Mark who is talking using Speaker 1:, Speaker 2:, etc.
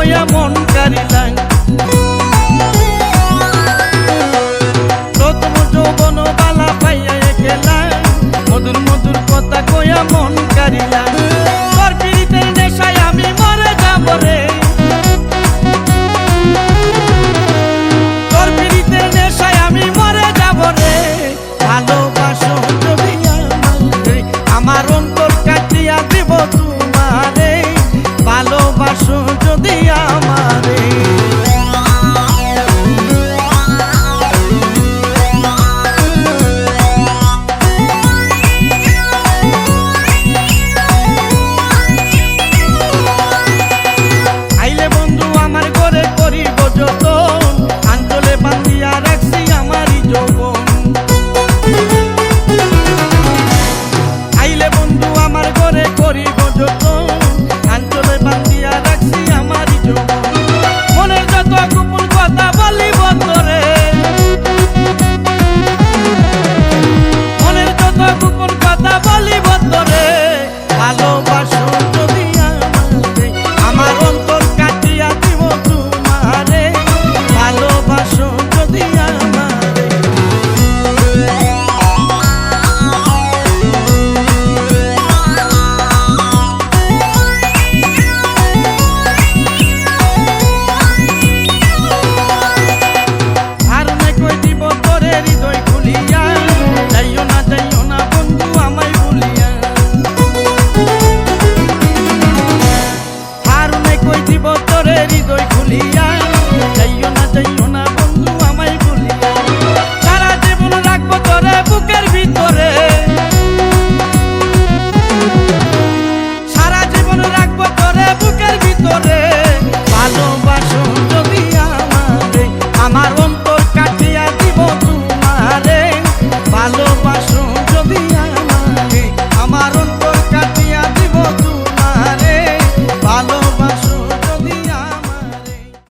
Speaker 1: হইয়া মন কারিলাম আসো যদি আ